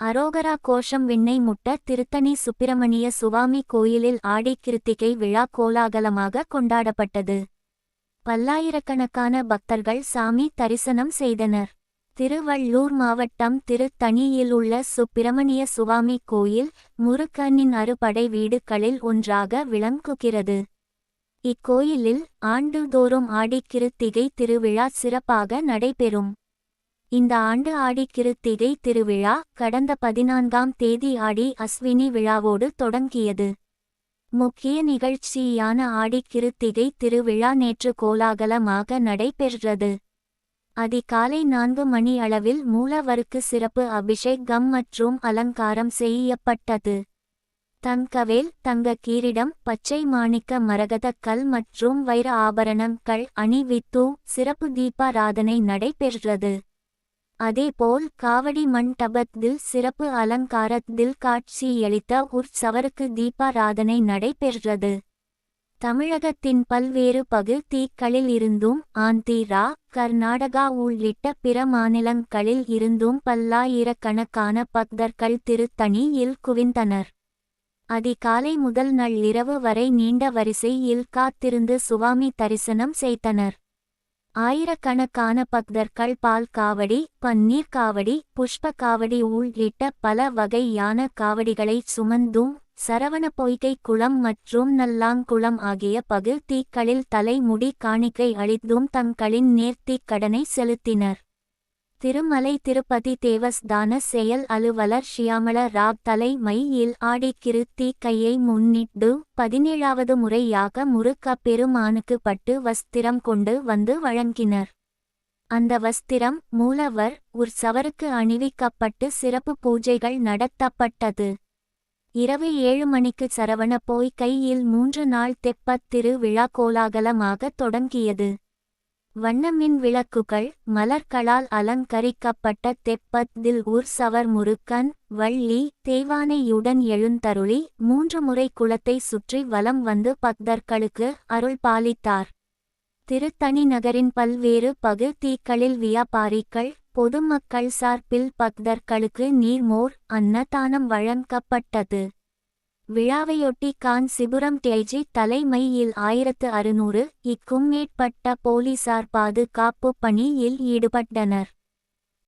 அரோகரா கோஷம் விண்ணை முட்ட திருத்தணி சுப்பிரமணிய சுவாமி கோயிலில் ஆடி கிருத்திகை விழா கோலாகலமாக கொண்டாடப்பட்டது. பல்லாயிரக்கணக்கான பக்தர்கள் சாமி தரிசனம் செய்தனர். திருவள்ளூர் மாவட்டம் திருத்தணியில் உள்ள சுப்பிரமணிய சுவாமி கோயில் முருகனின் அறுபடை வீடுகளில் ஒன்றாக விளங்குகிறது. இக்கோயிலில் ஆண்டுதோறும் ஆடிக்கிருத்திகை திருவிழா சிறப்பாக நடைபெறும். இந்த ஆண்டு ஆடிக்கிருத்திகை திருவிழா கடந்த பதினான்காம் தேதி ஆடி அஸ்வினி விழாவோடு தொடங்கியது. முக்கிய நிகழ்ச்சியான ஆடிக்கிருத்திகை திருவிழா நேற்று கோலாகலமாக நடைபெற்றது. அதிகாலை நான்கு மணி அளவில் மூலவருக்கு சிறப்பு அபிஷேகம் மற்றும் அலங்காரம் செய்யப்பட்டது. தங்கவேல் தங்க கீரிடம் பச்சை மாணிக்க மரகதக் கல் மற்றும் வைர ஆபரணங்கள் அணிவித்தும் சிறப்பு தீபாராதனை நடைபெற்றது. அதேபோல் காவடி மண்டபத்தில் சிறப்பு அலங்காரத்தில் காட்சியளித்த உற்சவருக்கு தீபாராதனை நடைபெற்றது. தமிழகத்தின் பல்வேறு பகுதிகளில் இருந்தும் ஆந்திரா கர்நாடகா உள்ளிட்ட பிற மாநிலங்களில் இருந்தும் பல்லாயிரக்கணக்கான பக்தர்கள் திருத்தணியில் குவிந்தனர். அதிகாலை முதல் நள்ளிரவு வரை நீண்ட வரிசையில் காத்திருந்து சுவாமி தரிசனம் செய்தனர். ஆயிரக்கணக்கான பக்தர்கள் பால் காவடி பன்னீர் காவடி புஷ்ப காவடி உள்ளிட்ட பல வகையான காவடிகளை சுமந்தும் சரவண பொய்கை குளம் மற்றும் நல்லாங்குளம் ஆகிய பகுதிகளில் தலைமுடி காணிக்கை அளித்தும் தங்களின் நேர்த்திக் கடனை செலுத்தினர். திருமலை திருப்பதி தேவஸ்தான செயல் அலுவலர் ஷியாமள ராவ் தலைமையில் ஆடிக்கிருத்தி கையை முன்னிட்டு பதினேழாவது முறையாக முருக பெருமானுக்கு பட்டு வஸ்திரம் கொண்டு வந்து வழங்கினர். அந்த வஸ்திரம் மூலவர் உற்சவருக்கு அணிவிக்கப்பட்டு சிறப்பு பூஜைகள் நடத்தப்பட்டது. இரவு ஏழு மணிக்கு சரவண போய் கையில் மூன்று நாள் தெப்பத் திருவிழா கோலாகலமாக தொடங்கியது. வண்ணமின் விளக்குகள் மலர்களால் அலங்கரிக்கப்பட்ட தெப்பத்தில் ஊர்சவர் முருக்கன் வள்ளி தேவானையுடன் எழுந்தருளி மூன்று முறை குளத்தை சுற்றி வலம் வந்து பக்தர்களுக்கு அருள் பாலித்தார். திருத்தணி நகரின் பல்வேறு பகுதிகளில் வியாபாரிகள் பொதுமக்கள் சார்பில் பக்தர்களுக்கு நீர்மோர் அன்னதானம் வழங்கப்பட்டது. விழாவையொட்டி காஞ்சிபுரம் டேஜி தலைமையில் ஆயிரத்து அறுநூறு இக்கும் மேற்பட்ட போலீசார் பாதுகாப்பு பணியில் ஈடுபட்டனர்.